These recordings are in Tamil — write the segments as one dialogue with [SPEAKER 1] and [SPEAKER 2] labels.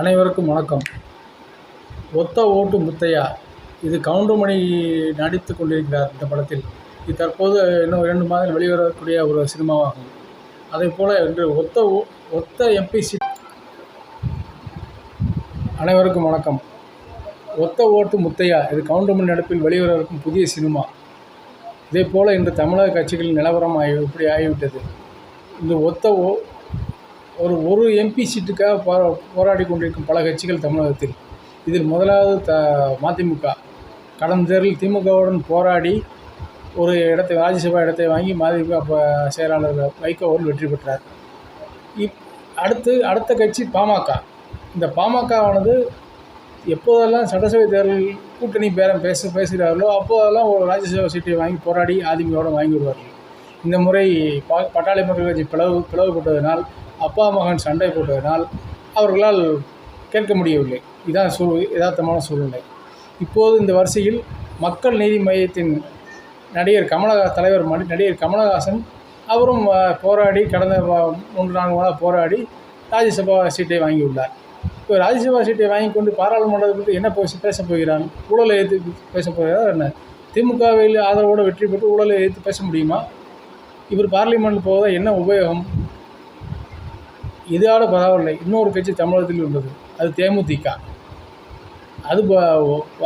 [SPEAKER 1] அனைவருக்கும் வணக்கம். ஒத்த ஓட்டு முத்தையா இது கவுண்டமணி நடித்து கொண்டிருக்கிறார் இந்த படத்தில். இது தற்போது இன்னும் இரண்டு மாதம் வெளிவரக்கூடிய ஒரு சினிமாவாகும். அதே போல் இன்று ஒத்த ஓ ஒத்த எம்பி சீட் அனைவருக்கும் வணக்கம். ஒத்த ஓட்டு முத்தையா இது கவுண்டமணி நடிப்பில் வெளிவரவிருக்கும் புதிய சினிமா. இதே போல் இன்று தமிழக கட்சிகளின் நிலவரம் ஆகி இப்படி ஆகிவிட்டது. இந்த ஒத்த ஓ ஒரு ஒரு எம்பி சீட்டுக்காக போரா போராடி கொண்டிருக்கும் பல கட்சிகள் தமிழகத்தில். இதில் முதலாவது த மதிமுக. கடந்த தேர்தலில் திமுகவுடன் போராடி ஒரு இடத்தை ராஜ்யசபா இடத்தை வாங்கி மதிமுக செயலாளர் வைகோ அவர்கள் வெற்றி பெற்றார். இப் அடுத்து அடுத்த கட்சி பாமக. இந்த பாமகவானது எப்போதெல்லாம் சட்டசபை தேர்தல் கூட்டணி பேரம் பேச பேசுகிறார்களோ அப்போதெல்லாம் ஒரு ராஜ்யசபா சீட்டை வாங்கி போராடி அதிமுகவுடன் வாங்கி விடுவார்கள் இந்த முறை பா பட்டாளி மக்கள் கட்சி பிளவு பிளவுபட்டதினால் அப்பா மகன் சண்டை போட்டதனால் அவர்களால் கேட்க முடியவில்லை. இதான் சூ யதார்த்தமான சூழ்நிலை. இப்போது இந்த வரிசையில் மக்கள் நீதி மையத்தின் நடிகர் கமலஹா தலைவர் நடிகர் கமலஹாசன் அவரும் போராடி கடந்த மூன்று நான்கு மாதம் போராடி ராஜ்யசபா சீட்டை வாங்கியுள்ளார். இப்போ ராஜ்யசபா சீட்டை வாங்கி கொண்டு பாராளுமன்றத்தில் என்ன பேச பேசப் போகிறான் ஊழலை எதிர்த்து பேசப் போகிறார் என்ன? திமுகவில் ஆதரவோடு வெற்றி பெற்று ஊழலை எதிர்த்து பேச முடியுமா? இவர் பார்லிமெண்ட் போவதால் என்ன உபயோகம்? இதோட பரவாயில்லை. இன்னொரு கட்சி தமிழகத்தில் உள்ளது. அது தேமுதிக. அது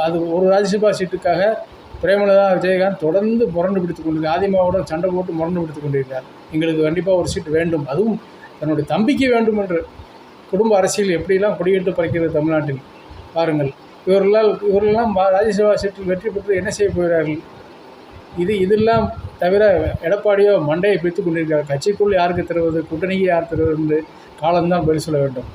[SPEAKER 1] அது ஒரு ராஜ்யசபா சீட்டுக்காக பிரேமலதா விஜயகாந்த் தொடர்ந்து முரண்டு பிடித்து கொண்டு அதிமுகவோட சண்டை போட்டு முரண்டு பிடித்துக் கொண்டிருக்கிறார். எங்களுக்கு கண்டிப்பாக ஒரு சீட் வேண்டும். அதுவும் தன்னுடைய தம்பிக்கு வேண்டும் என்று. குடும்ப அரசியல் எப்படியெல்லாம் கொடியிட்டு பறக்கிறது தமிழ்நாட்டில்? பாருங்கள். இவர்களால் இவர்களெல்லாம் ராஜ்யசபா சீட்டில் வெற்றி பெற்று என்ன செய்ய போகிறார்கள்? இது இதெல்லாம் தவிர எடப்பாடியோ மண்டையை பிடித்து கொண்டிருக்கிறார். கட்சிக்குள் யாருக்கு தருவது? கூட்டணிக்கு யார் தருவது? என்று காலம்தான் பதில் சொல்ல வேண்டும்.